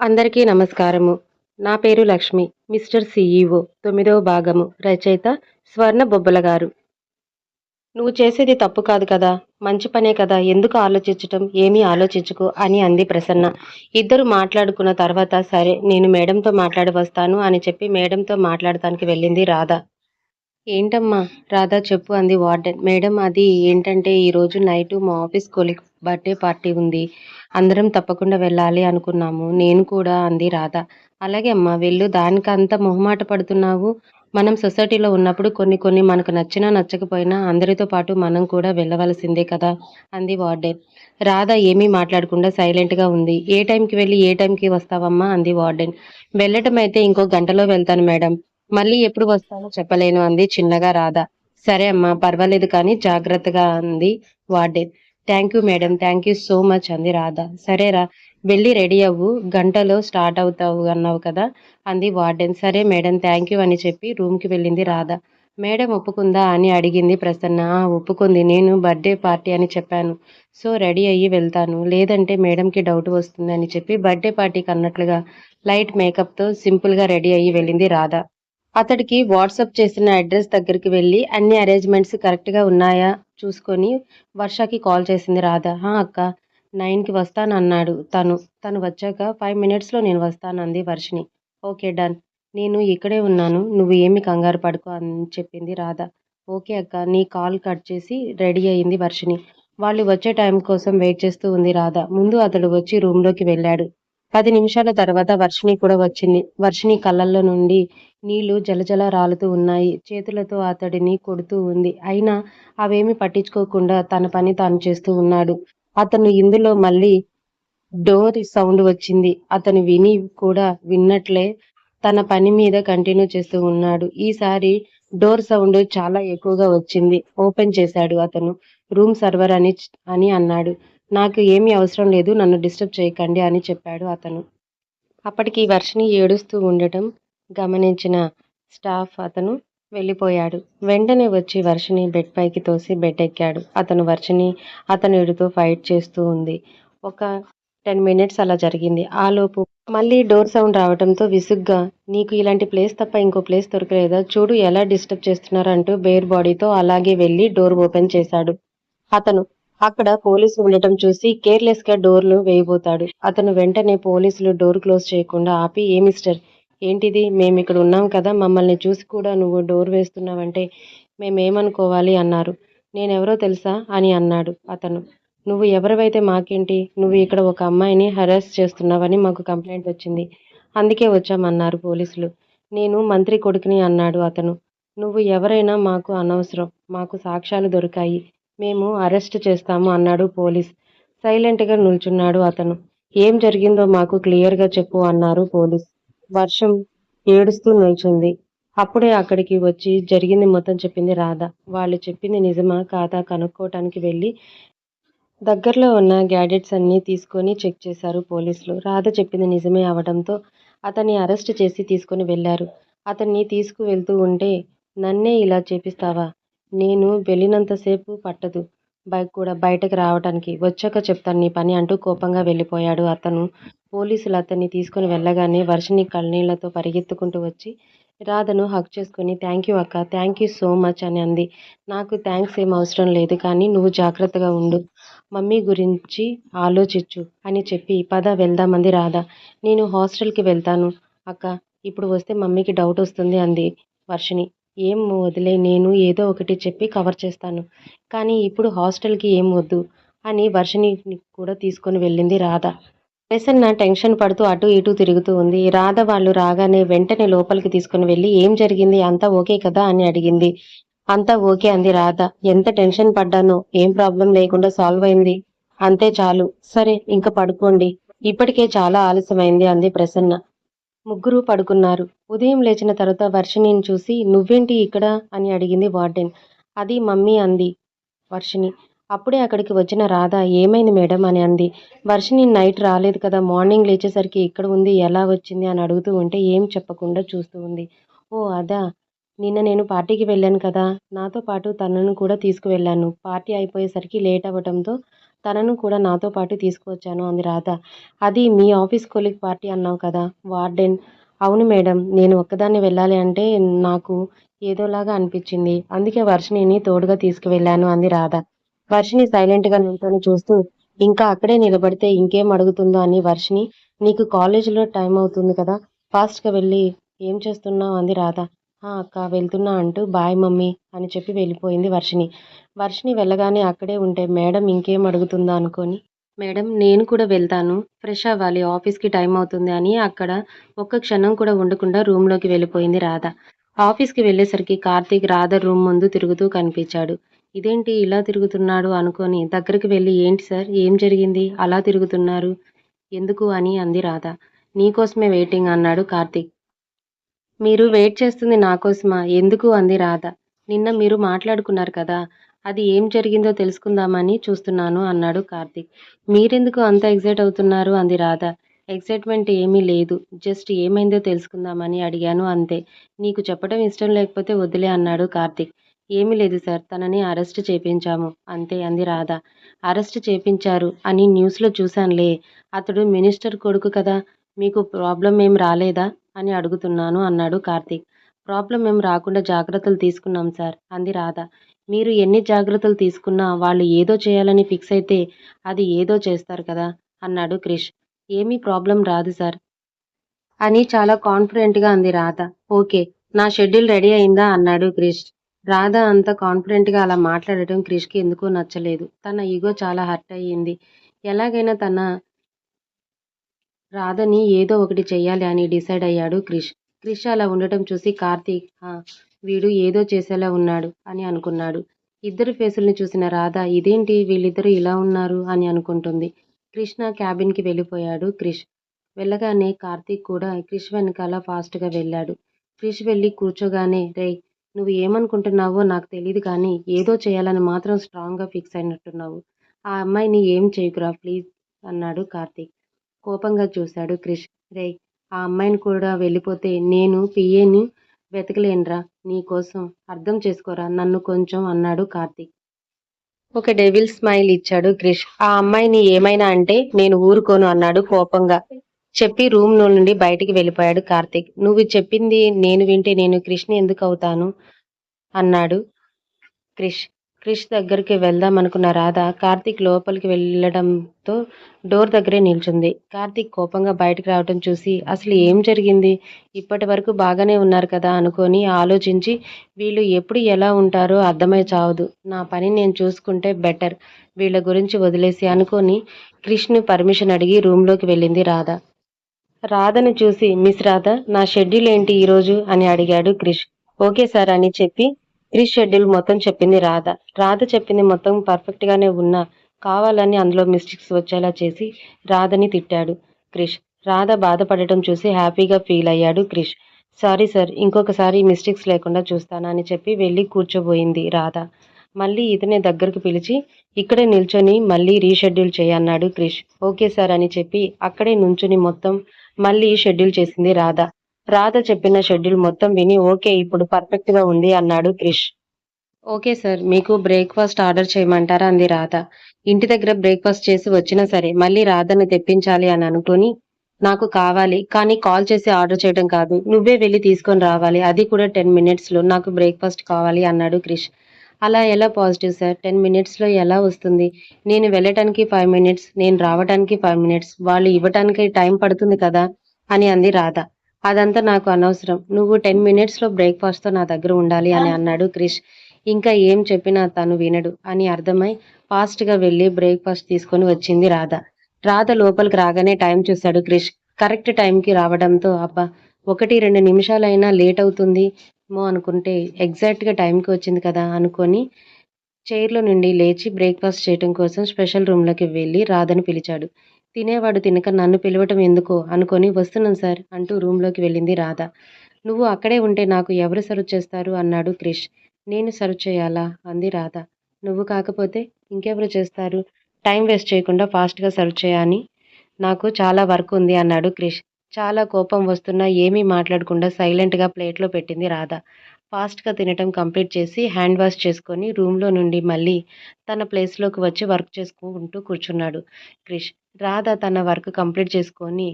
అందరికీ నమస్కారము. నా పేరు లక్ష్మి మిస్టర్ సిఈఓ తొమ్మిదవ భాగము రచయిత స్వర్ణ బొబ్బల గారు. నువ్వు చేసేది తప్పు కాదు కదా మంచి పనే కదా ఎందుకు ఆలోచించటం ఏమీ ఆలోచించుకో అని అంది ప్రసన్న. ఇద్దరు మాట్లాడుకున్న తర్వాత సరే నేను మేడంతో మాట్లాడి వస్తాను అని చెప్పి మేడంతో మాట్లాడటానికి వెళ్ళింది రాధ. ఏంటమ్మా? రాధా చెప్పు అంది వార్డెన్. మేడం అది ఏంటంటే ఈరోజు నైటు మా ఆఫీస్ కొలిక్ బర్త్డే పార్టీ ఉంది. అందరం తప్పకుండా వెళ్ళాలి అనుకున్నాము. నేను కూడా అంది రాధా. అలాగే అమ్మా వెళ్ళు. దానికంత మొహమాట పడుతున్నావు? మనం సొసైటీలో ఉన్నప్పుడు కొన్ని కొన్ని మనకు నచ్చినా నచ్చకపోయినా అందరితో పాటు మనం కూడా వెళ్ళవలసిందే కదా? అంది వార్డెన్. రాధ ఏమీ మాట్లాడకుండా సైలెంట్గా ఉంది. ఏ టైంకి వెళ్ళి ఏ టైంకి వస్తావమ్మా? అంది వార్డెన్. వెళ్ళటం అయితే ఇంకో గంటలో వెళ్తాను మేడం. మళ్ళీ ఎప్పుడు వస్తానో చెప్పలేను అంది. చిన్నగా రాధా. సరే అమ్మా పర్వాలేదు కానీ జాగ్రత్తగా అంది warden. Thank you madam thank you so much అంది రాధ. సరేరా వెళ్ళి రెడీ అవ్వు. గంటలో స్టార్ట్ అవుతావు అన్నావు కదా అంది వార్డెన్. సరే మేడం థ్యాంక్ యూ అని చెప్పి రూమ్కి వెళ్ళింది రాధ. మేడం ఒప్పుకుందా అని అడిగింది ప్రసన్న. ఒప్పుకుంది. నేను బర్త్డే పార్టీ అని చెప్పాను. సో రెడీ అయ్యి వెళ్తాను. లేదంటే మేడంకి డౌట్ వస్తుంది అని చెప్పి బర్త్డే పార్టీకి అన్నట్లుగా లైట్ మేకప్తో సింపుల్గా రెడీ అయ్యి వెళ్ళింది రాధ. అతడికి వాట్సాప్ చేసిన అడ్రస్ దగ్గరికి వెళ్ళి అన్ని అరేంజ్మెంట్స్ కరెక్ట్గా ఉన్నాయా చూసుకొని వర్షకి కాల్ చేసింది రాధ. అక్క నైన్కి వస్తానన్నాడు తను. తను వచ్చాక ఫైవ్ మినిట్స్లో నేను వస్తానంది వర్షిని ఓకే డన్. నేను ఇక్కడే ఉన్నాను. నువ్వు ఏమి కంగారు పడుకో అని చెప్పింది రాధ. ఓకే అక్క నీ కాల్ కట్ చేసి రెడీ అయింది వర్షిని వాళ్ళు వచ్చే టైం కోసం వెయిట్ చేస్తూ ఉంది రాధ. ముందు అతడు వచ్చి రూమ్లోకి వెళ్ళాడు. పది నిమిషాల తర్వాత వర్షిణి కూడా వచ్చింది. వర్షిణి కళ్ళల్లో నుండి నీళ్ళు జలజల రాలుతూ ఉన్నాయి. చేతులతో అతడిని కొడుతూ ఉంది. అయినా అవేమి పట్టించుకోకుండా తన పని తాను చేస్తూ ఉన్నాడు. అతను ఇందులో మళ్ళీ డోర్ సౌండ్ వచ్చింది. అతను విని కూడా విన్నట్లే తన పని మీద కంటిన్యూ చేస్తూ ఉన్నాడు. ఈసారి డోర్ సౌండ్ చాలా ఎక్కువగా వచ్చింది. ఓపెన్ చేశాడు అతను. రూమ్ సర్వర్ అని అని అన్నాడు. నాకు ఏమీ అవసరం లేదు నన్ను డిస్టర్బ్ చేయకండి అని చెప్పాడు అతను. అప్పటికి వర్షిని ఏడుస్తూ ఉండటం గమనించిన స్టాఫ్ అతను వెళ్ళిపోయాడు. వెంటనే వచ్చి వర్షిని బెడ్ పైకి తోసి బెడ్ ఎక్కాడు. అతను వర్షిని అతనుడితో ఫైట్ చేస్తూ ఉంది. ఒక టెన్ మినిట్స్ అలా జరిగింది. ఆలోపు మళ్ళీ డోర్ సౌండ్ రావడంతో విసుగ్గా నీకు ఇలాంటి ప్లేస్ తప్ప ఇంకో ప్లేస్ దొరకలేదా? చూడు ఎలా డిస్టర్బ్ చేస్తున్నారంటూ బేర్ బాడీతో అలాగే వెళ్ళి డోర్ ఓపెన్ చేశాడు. అతను అక్కడ పోలీసులు ఉండటం చూసి కేర్లెస్గా డోర్లు వేయబోతాడు. అతను వెంటనే పోలీసులు డోర్ క్లోజ్ చేయకుండా ఆపి ఏ మిస్టర్ ఏంటిది? మేము ఇక్కడ ఉన్నాం కదా మమ్మల్ని చూసి కూడా నువ్వు డోర్ వేస్తున్నావంటే మేమేమనుకోవాలి? అన్నారు. నేనెవరో తెలుసా? అని అన్నాడు అతను. నువ్వు ఎవరివైతే మాకేంటి? నువ్వు ఇక్కడ ఒక అమ్మాయిని హెరాస్ చేస్తున్నావని మాకు కంప్లైంట్ వచ్చింది. అందుకే వచ్చామన్నారు పోలీసులు. నేను మంత్రి కొడుకుని అన్నాడు అతను. నువ్వు ఎవరైనా మాకు అనవసరం. మాకు సాక్ష్యాలు దొరికాయి. మేము అరెస్ట్ చేస్తాము అన్నాడు పోలీస్. సైలెంట్గా నిల్చున్నాడు అతను. ఏం జరిగిందో మాకు క్లియర్గా చెప్పు అన్నారు పోలీస్. వర్షం ఏడుస్తూ నిల్చుంది. అప్పుడే అక్కడికి వచ్చి జరిగింది మొత్తం చెప్పింది రాధ. వాళ్ళు చెప్పింది నిజమా కాదా కనుక్కోవటానికి వెళ్ళి దగ్గరలో ఉన్న గ్యాడెట్స్ అన్నీ తీసుకొని చెక్ చేశారు పోలీసులు. రాధ చెప్పింది నిజమే అవడంతో అతన్ని అరెస్ట్ చేసి తీసుకొని వెళ్ళారు. అతన్ని తీసుకువెళ్తూ ఉంటే నన్నే ఇలా చేపిస్తావా? నేను వెళ్ళినంతసేపు పట్టదు. బైక్ కూడా బయటకు రావటానికి వచ్చాక చెప్తాను నీ పని అంటూ కోపంగా వెళ్ళిపోయాడు అతను. పోలీసులు అతన్ని తీసుకొని వెళ్ళగానే వర్షిని కళ్ళనీళ్ళతో పరిగెత్తుకుంటూ వచ్చి రాధను హక్ చేసుకుని థ్యాంక్ యూ అక్క థ్యాంక్ యూ సో మచ్ అని అంది. నాకు థ్యాంక్స్ ఏం అవసరం లేదు కానీ నువ్వు జాగ్రత్తగా ఉండు. మమ్మీ గురించి ఆలోచించు అని చెప్పి పద వెళ్దామంది రాధ. నేను హాస్టల్కి వెళ్తాను అక్క. ఇప్పుడు వస్తే మమ్మీకి డౌట్ వస్తుంది అంది వర్షిని ఏం వదిలే నేను ఏదో ఒకటి చెప్పి కవర్ చేస్తాను. కానీ ఇప్పుడు హాస్టల్కి ఏం వద్దు అని వర్షిని కూడా తీసుకొని వెళ్ళింది రాధ. ప్రసన్న టెన్షన్ పడుతూ అటు ఇటు తిరుగుతూ ఉంది. రాధ వాళ్ళు రాగానే వెంటనే లోపలికి తీసుకుని వెళ్ళి ఏం జరిగింది? అంతా ఓకే కదా? అని అడిగింది. అంతా ఓకే అంది రాధ. ఎంత టెన్షన్ పడ్డానో ఏం ప్రాబ్లం లేకుండా సాల్వ్ అయింది. అంతే చాలు. సరే ఇంకా పడుకోండి. ఇప్పటికే చాలా ఆలస్యమైంది అంది ప్రసన్న. ముగ్గురు పడుకున్నారు. ఉదయం లేచిన తర్వాత వర్షిణిని చూసి నువ్వేంటి ఇక్కడ? అని అడిగింది వార్డెన్. అది మమ్మీ అంది వర్షిణి. అప్పుడే అక్కడికి వచ్చిన రాధ ఏమైంది మేడం? అని అంది. వర్షిణి నైట్ రాలేదు కదా మార్నింగ్ లేచేసరికి ఇక్కడ ఉంది ఎలా వచ్చింది? అని అడుగుతూ ఉంటే ఏం చెప్పకుండా చూస్తూ ఉంది. ఓ అదా? నిన్న నేను పార్టీకి వెళ్ళాను కదా. నాతో పాటు తనను కూడా తీసుకువెళ్ళాను. పార్టీ అయిపోయేసరికి లేట్ అవ్వడంతో తనను కూడా నాతో పాటు తీసుకువచ్చాను అంది రాధ. అది మీ ఆఫీస్ కొలిక్ పార్టీ అన్నావు కదా వార్డెన్. అవును మేడం నేను ఒక్కదాన్ని వెళ్ళాలి అంటే నాకు ఏదోలాగా అనిపించింది. అందుకే వర్షిణిని తోడుగా తీసుకువెళ్ళాను అంది రాధ. వర్షిణి సైలెంట్గా నిల్చొని చూస్తూ ఇంకా అక్కడే నిలబడితే ఇంకేం అడుగుతుందో అని వర్షిణి. నీకు కాలేజీలో టైం అవుతుంది కదా ఫాస్ట్గా వెళ్ళి ఏం చేస్తున్నావు అంది రాధ. అక్క వెళ్తున్నా అంటూ బాయ్ మమ్మీ అని చెప్పి వెళ్ళిపోయింది వర్షిణి. వర్షిణి వెళ్ళగానే అక్కడే ఉంటే మేడం ఇంకేం అడుగుతుందో అనుకొని మేడం నేను కూడా వెళ్తాను. ఫ్రెష్ అవ్వాలి. ఆఫీస్కి టైం అవుతుంది అని అక్కడ ఒక్క క్షణం కూడా ఉండకుండా రూమ్లోకి వెళ్ళిపోయింది రాధ. ఆఫీస్కి వెళ్ళేసరికి కార్తీక్ రాధ రూమ్ ముందు తిరుగుతూ కనిపించాడు. ఇదేంటి ఇలా తిరుగుతున్నాడు? అనుకొని దగ్గరికి వెళ్ళి ఏంటి సార్? ఏం జరిగింది? అలా తిరుగుతున్నారు? ఎందుకు? అని అంది రాధ. నీకోసమే వెయిటింగ్ అన్నాడు కార్తీక్. మీరు వెయిట్ చేస్తుంది నా కోసమా? ఎందుకు? అంది రాధ. నిన్న మీరు మాట్లాడుకున్నారు కదా. అది ఏం జరిగిందో తెలుసుకుందామని చూస్తున్నాను అన్నాడు కార్తీక్. మీరెందుకు అంత ఎగ్జైట్ అవుతున్నారు? అంది రాధ. ఎగ్జైట్మెంట్ ఏమీ లేదు. జస్ట్ ఏమైందో తెలుసుకుందామని అడిగాను అంతే. నీకు చెప్పడం ఇష్టం లేకపోతే వదిలే అన్నాడు కార్తీక్. ఏమీ లేదు సార్ తనని అరెస్ట్ చేపించాము. అంతే అంది రాధ. అరెస్ట్ చేపించారు అని న్యూస్లో చూశానులే. అతడు మినిస్టర్ కొడుకు కదా మీకు ప్రాబ్లం ఏం రాలేదా? అని అడుగుతున్నాను అన్నాడు కార్తీక్. ప్రాబ్లం ఏం రాకుండా జాగ్రత్తలు తీసుకున్నాం సార్. అంది రాధ. మీరు ఎన్ని జాగ్రత్తలు తీసుకున్నా వాళ్ళు ఏదో చేయాలని ఫిక్స్ అయితే అది ఏదో చేస్తారు కదా? అన్నాడు క్రిష్. ఏమీ ప్రాబ్లం రాదు సార్. అని చాలా కాన్ఫిడెంట్గా అంది రాధ. ఓకే నా షెడ్యూల్ రెడీ అయిందా? అన్నాడు క్రిష్. రాధ అంత కాన్ఫిడెంట్గా అలా మాట్లాడటం క్రిష్కి ఎందుకో నచ్చలేదు. తన ఈగో చాలా హర్ట్ అయ్యింది. ఎలాగైనా తన రాధని ఏదో ఒకటి చేయాలి అని డిసైడ్ అయ్యాడు క్రిష్. క్రిష్ అలా ఉండటం చూసి కార్తీక్ వీడు ఏదో చేసేలా ఉన్నాడు అని అనుకున్నాడు. ఇద్దరు ఫేసుల్ని చూసిన రాధ ఇదేంటి వీళ్ళిద్దరూ ఇలా ఉన్నారు అని అనుకుంటుంది. కృష్ణ క్యాబిన్కి వెళ్ళిపోయాడు క్రిష్. వెళ్ళగానే కార్తీక్ కూడా క్రిష్ వెనకాల ఫాస్ట్గా వెళ్ళాడు. క్రిష్ వెళ్ళి కూర్చోగానే రేయ్ నువ్వు ఏమనుకుంటున్నావో నాకు తెలియదు కానీ ఏదో చేయాలని మాత్రం స్ట్రాంగ్గా ఫిక్స్ అయినట్టున్నావు. ఆ అమ్మాయిని ఏం చేయకురా ప్లీజ్ అన్నాడు కార్తీక్. కోపంగా చూశాడు క్రిష్. రేయ్ ఆ అమ్మాయిని కూడా వెళ్ళిపోతే నేను పిఏని వెతకలేనురా నీకోసం అర్థం చేసుకోరా నన్ను కొంచెం అన్నాడు కార్తీక్. ఒక డెవిల్ స్మైల్ ఇచ్చాడు క్రిష్. ఆ అమ్మాయిని ఏమైనా అంటే నేను ఊరుకోను అన్నాడు కోపంగా. చెప్పి రూమ్ నుండి బయటికి వెళ్ళిపోయాడు కార్తీక్. నువ్వు చెప్పింది నేను వింటే నేను క్రిష్ని ఎందుకు అవుతాను? అన్నాడు క్రిష్. క్రిష్ దగ్గరికి వెళ్దాం అనుకున్న రాధ కార్తీక్ లోపలికి వెళ్ళడంతో డోర్ దగ్గరే నిల్చుంది. కార్తీక్ కోపంగా బయటకు రావటం చూసి అసలు ఏం జరిగింది? ఇప్పటి వరకు బాగానే ఉన్నారు కదా అనుకొని ఆలోచించి వీళ్ళు ఎప్పుడు ఎలా ఉంటారో అర్థమై చావదు. నా పని నేను చూసుకుంటే బెటర్. వీళ్ళ గురించి వదిలేసి అనుకొని క్రిష్ను పర్మిషన్ అడిగి రూమ్లోకి వెళ్ళింది రాధ. రాధను చూసి మిస్ రాధ నా షెడ్యూల్ ఏంటి ఈరోజు? అని అడిగాడు క్రిష్. ఓకే సార్ అని చెప్పి త్రీ షెడ్యూల్ మొత్తం చెప్పింది రాధ. రాధ చెప్పింది మొత్తం పర్ఫెక్ట్ గానే ఉన్నా. కావాలని అందులో మిస్టేక్స్ వచ్చేలా చేసి రాధని తిట్టాడు క్రిష్. రాధ బాధపడటం చూసి హ్యాపీగా ఫీల్ అయ్యాడు క్రిష్. సారీ సార్ ఇంకొకసారి మిస్టేక్స్ లేకుండా చూస్తానని అని చెప్పి వెళ్ళి కూర్చోబోయింది రాధ. మళ్ళీ ఇతనే దగ్గరకు పిలిచి ఇక్కడే నిల్చొని మళ్ళీ రీషెడ్యూల్ చేయన్నాడు క్రిష్. ఓకే సార్ అని చెప్పి అక్కడే నుంచుని మొత్తం మళ్ళీ షెడ్యూల్ చేసింది రాధ. రాధ చెప్పిన షెడ్యూల్ మొత్తం విని ఓకే ఇప్పుడు పర్ఫెక్ట్గా ఉంది అన్నాడు క్రిష్. ఓకే సార్ మీకు బ్రేక్ఫాస్ట్ ఆర్డర్ చేయమంటారా? అంది రాధ. ఇంటి దగ్గర బ్రేక్ఫాస్ట్ చేసి వచ్చినా సరే మళ్ళీ రాధని తెప్పించాలి అని అనుకుని నాకు కావాలి కానీ కాల్ చేసి ఆర్డర్ చేయడం కాదు. నువ్వే వెళ్ళి తీసుకొని రావాలి. అది కూడా టెన్ మినిట్స్లో నాకు బ్రేక్ఫాస్ట్ కావాలి అన్నాడు క్రిష్. అలా ఎలా పాజిటివ్ సార్? టెన్ మినిట్స్లో ఎలా వస్తుంది? నేను వెళ్ళటానికి ఫైవ్ మినిట్స్ నేను రావటానికి ఫైవ్ మినిట్స్ వాళ్ళు ఇవ్వటానికి టైం పడుతుంది కదా అని అంది రాధ. అదంతా నాకు అనవసరం. నువ్వు టెన్ మినిట్స్లో బ్రేక్ఫాస్ట్తో నా దగ్గర ఉండాలి అని అన్నాడు క్రిష్. ఇంకా ఏం చెప్పినా తను వినడు అని అర్థమై ఫాస్ట్గా వెళ్ళి బ్రేక్ఫాస్ట్ తీసుకొని వచ్చింది రాధ. రాధ లోపలికి రాగానే టైం చూశాడు క్రిష్. కరెక్ట్ టైంకి రావడంతో అబ్బా ఒకటి రెండు నిమిషాలైనా లేట్ అవుతుంది ఏమో అనుకుంటే ఎగ్జాక్ట్గా టైంకి వచ్చింది కదా అనుకొని చైర్లో నుండి లేచి బ్రేక్ఫాస్ట్ చేయడం కోసం స్పెషల్ రూమ్లోకి వెళ్ళి రాధను పిలిచాడు. తినేవాడు తినక నన్ను పిలవటం ఎందుకో? అనుకొని వస్తున్నాను సార్ అంటూ రూమ్లోకి వెళ్ళింది రాధ. నువ్వు అక్కడే ఉంటే నాకు ఎవరు సర్వ్ చేస్తారు? అన్నాడు క్రిష్. నేను సర్వ్ చేయాలా? అంది రాధ. నువ్వు కాకపోతే ఇంకెవరు చేస్తారు? టైం వేస్ట్ చేయకుండా ఫాస్ట్గా సర్వ్ చేయని నాకు చాలా వర్క్ ఉంది అన్నాడు క్రిష్. చాలా కోపం వస్తున్నా ఏమీ మాట్లాడకుండా సైలెంట్గా ప్లేట్లో పెట్టింది రాధ. ఫాస్ట్గా తినటం కంప్లీట్ చేసి హ్యాండ్ వాష్ చేసుకొని రూమ్లో నుండి మళ్ళీ తన ప్లేస్లోకి వచ్చి వర్క్ చేసుకుంటూ కూర్చున్నాడు క్రిష్. రాధ తన వర్క్ కంప్లీట్ చేసుకొని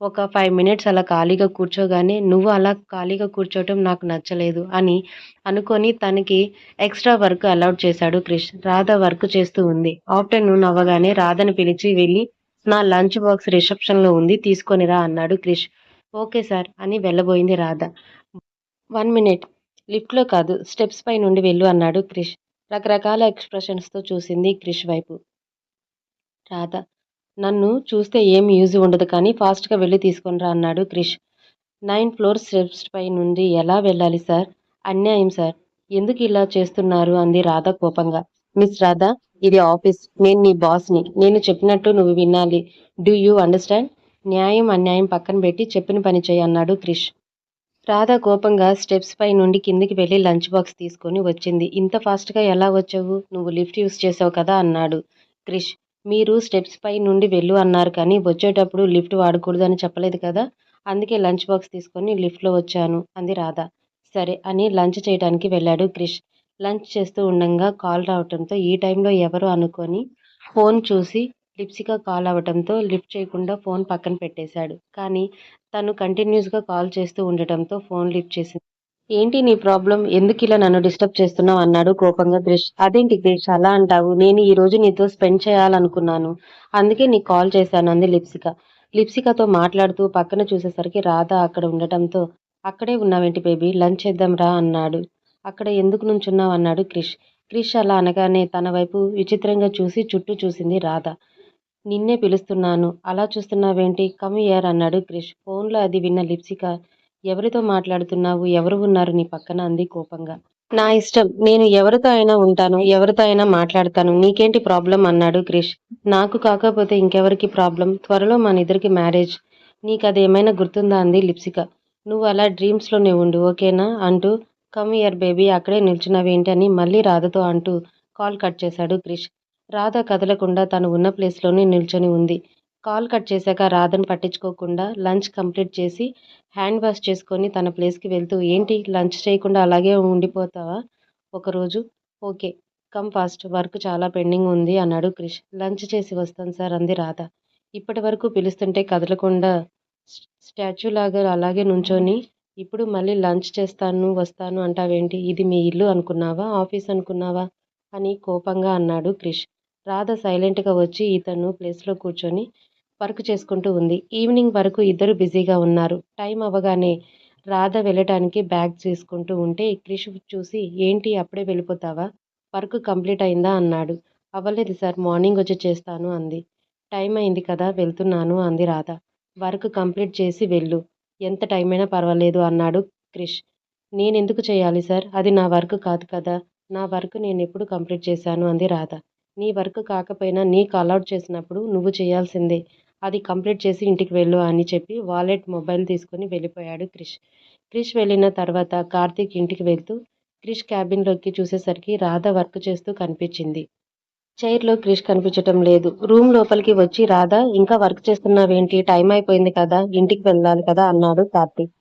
ఒక ఫైవ్ మినిట్స్ అలా ఖాళీగా కూర్చోగానే నువ్వు అలా ఖాళీగా కూర్చోవటం నాకు నచ్చలేదు అని అనుకొని తనకి ఎక్స్ట్రా వర్క్ అలౌట్ చేశాడు క్రిష్. రాధ వర్క్ చేస్తూ ఉంది. ఆఫ్టర్నూన్ అవ్వగానే రాధను పిలిచి వెళ్ళి నా లంచ్ బాక్స్ రిసెప్షన్లో ఉంది తీసుకొనిరా అన్నాడు క్రిష్. ఓకే సార్ అని వెళ్ళబోయింది రాధ. One minute. లిఫ్ట్లో కాదు స్టెప్స్ పై నుండి వెళ్ళు అన్నాడు క్రిష్. రకరకాల ఎక్స్ప్రెషన్స్తో చూసింది క్రిష్ వైపు. రాధ నన్ను చూస్తే ఏం యూజ్ ఉండదు కానీ ఫాస్ట్గా వెళ్ళి తీసుకొనిరా అన్నాడు క్రిష్. నైన్ ఫ్లోర్ స్టెప్స్ పై నుండి ఎలా వెళ్ళాలి సార్? అన్యాయం సార్. ఎందుకు ఇలా చేస్తున్నారు? అంది రాధ కోపంగా. మిస్ రాధ ఇది ఆఫీస్. నేను నీ బాస్ని. నేను చెప్పినట్టు నువ్వు వినాలి. Do you understand? న్యాయం అన్యాయం పక్కన పెట్టి చెప్పిన పని చేయి అన్నాడు క్రిష్. రాధ కోపంగా స్టెప్స్ పై నుండి కిందికి వెళ్ళి లంచ్ బాక్స్ తీసుకొని వచ్చింది. ఇంత ఫాస్ట్గా ఎలా వచ్చావు? నువ్వు లిఫ్ట్ యూస్ చేసావు కదా అన్నాడు క్రిష్. మీరు స్టెప్స్ పై నుండి వెళ్ళు అన్నారు కానీ వచ్చేటప్పుడు లిఫ్ట్ వాడకూడదని చెప్పలేదు కదా. అందుకే లంచ్ బాక్స్ తీసుకొని లిఫ్ట్లో వచ్చాను అంది రాధ. సరే అని లంచ్ చేయడానికి వెళ్ళాడు క్రిష్. లంచ్ చేస్తూ ఉండగా కాల్ రావటంతో ఈ టైంలో ఎవరు అనుకొని ఫోన్ చూసి లిప్సిక కాల్ అవ్వటంతో లిఫ్ట్ చేయకుండా ఫోన్ పక్కన పెట్టేశాడు. కానీ తను కంటిన్యూస్గా కాల్ చేస్తూ ఉండటంతో ఫోన్ లిఫ్ట్ చేసింది. ఏంటి నీ ప్రాబ్లం ఎందుకు ఇలా నన్ను డిస్టర్బ్ చేస్తున్నావు? అన్నాడు కోపంగా క్రిష్ అదేంటి క్రిష్ అలా అంటావు. నేను ఈ రోజు నీతో స్పెండ్ చేయాలనుకున్నాను. అందుకే నీకు కాల్ చేశాను అంది లిప్సిక లిప్సికతో మాట్లాడుతూ పక్కన చూసేసరికి రాధ అక్కడ ఉండటంతో అక్కడే ఉన్నావేంటి బేబీ? లంచ్ చేద్దాం రా అన్నాడు. అక్కడ ఎందుకు నుంచున్నావు? అన్నాడు క్రిష్ క్రిష్ అలా అనగానే తన వైపు విచిత్రంగా చూసి చుట్టూ చూసింది రాధ. నిన్నే పిలుస్తున్నాను. అలా చూస్తున్నావేంటి? కమ్ ఇయర్ అన్నాడు క్రిష్. ఫోన్లో అది విన్న లిప్సిక. ఎవరితో మాట్లాడుతున్నావు? ఎవరు ఉన్నారు నీ పక్కన? అంది కోపంగా. నా ఇష్టం. నేను ఎవరితో అయినా ఉంటాను. ఎవరితో అయినా మాట్లాడతాను. నీకేంటి ప్రాబ్లం? అన్నాడు క్రిష్. నాకు కాకపోతే ఇంకెవరికి ప్రాబ్లం? త్వరలో మన ఇద్దరికి మ్యారేజ్. నీకు అది ఏమైనా గుర్తుందా? అంది లిప్సిక. నువ్వు అలా డ్రీమ్స్లోనే ఉండు ఓకేనా? అంటూ కమ్ ఇయర్ బేబీ అక్కడే నిల్చున్నావేంటి అని మళ్ళీ రాధతో అంటూ కాల్ కట్ చేశాడు క్రిష్. రాధ కదలకుండా తను ఉన్న ప్లేస్లోనే నిల్చొని ఉంది. కాల్ కట్ చేశాక రాధను పట్టించుకోకుండా లంచ్ కంప్లీట్ చేసి హ్యాండ్ వాష్ చేసుకొని తన ప్లేస్కి వెళ్తూ ఏంటి లంచ్ చేయకుండా అలాగే ఉండిపోతావా? ఒకరోజు? ఓకే కమ్ ఫాస్ట్ వర్క్ చాలా పెండింగ్ ఉంది అన్నాడు క్రిష్. లంచ్ చేసి వస్తాను సార్ అంది రాధ. ఇప్పటి వరకు పిలుస్తుంటే కదలకుండా స్టాచ్యూ లాగా అలాగే నుంచొని ఇప్పుడు మళ్ళీ లంచ్ చేస్తాను వస్తాను అంటావేంటి? ఇది మీ ఇల్లు అనుకున్నావా? ఆఫీస్ అనుకున్నావా? అని కోపంగా అన్నాడు క్రిష్. రాధ సైలెంట్గా వచ్చి ఇతను ప్లేస్లో కూర్చొని వర్క్ చేసుకుంటూ ఉంది. ఈవినింగ్ వరకు ఇద్దరు బిజీగా ఉన్నారు. టైం అవ్వగానే రాధ వెళ్ళటానికి బ్యాగ్ తీసుకుంటూ ఉంటే క్రిష్ చూసి ఏంటి అప్పుడే వెళ్ళిపోతావా? వర్క్ కంప్లీట్ అయిందా? అన్నాడు. అవ్వలేదు సార్ మార్నింగ్ వచ్చి చేస్తాను అంది. టైం అయింది కదా వెళ్తున్నాను అంది రాధ. వర్క్ కంప్లీట్ చేసి వెళ్ళు. ఎంత టైం అయినా పర్వాలేదు అన్నాడు క్రిష్. నేనెందుకు చేయాలి సార్? అది నా వర్క్ కాదు కదా. నా వర్క్ నేను ఎప్పుడు కంప్లీట్ చేశాను అంది రాధ. నీ వర్క్ కాకపోయినా నీకు అలౌట్ చేసినప్పుడు నువ్వు చేయాల్సిందే. అది కంప్లీట్ చేసి ఇంటికి వెళ్ళు అని చెప్పి వాలెట్ మొబైల్ తీసుకొని వెళ్ళిపోయాడు క్రిష్. క్రిష్ వెళ్ళిన తర్వాత కార్తీక్ ఇంటికి వెళ్తూ క్రిష్ క్యాబిన్లోకి చూసేసరికి రాధ వర్క్ చేస్తూ కనిపించింది. చైర్లో క్రిష్ కనిపించటం లేదు. రూమ్ లోపలికి వచ్చి రాధ ఇంకా వర్క్ చేస్తున్నావేంటి? టైం అయిపోయింది కదా ఇంటికి వెళ్ళాలి కదా అన్నాడు కార్తీక్.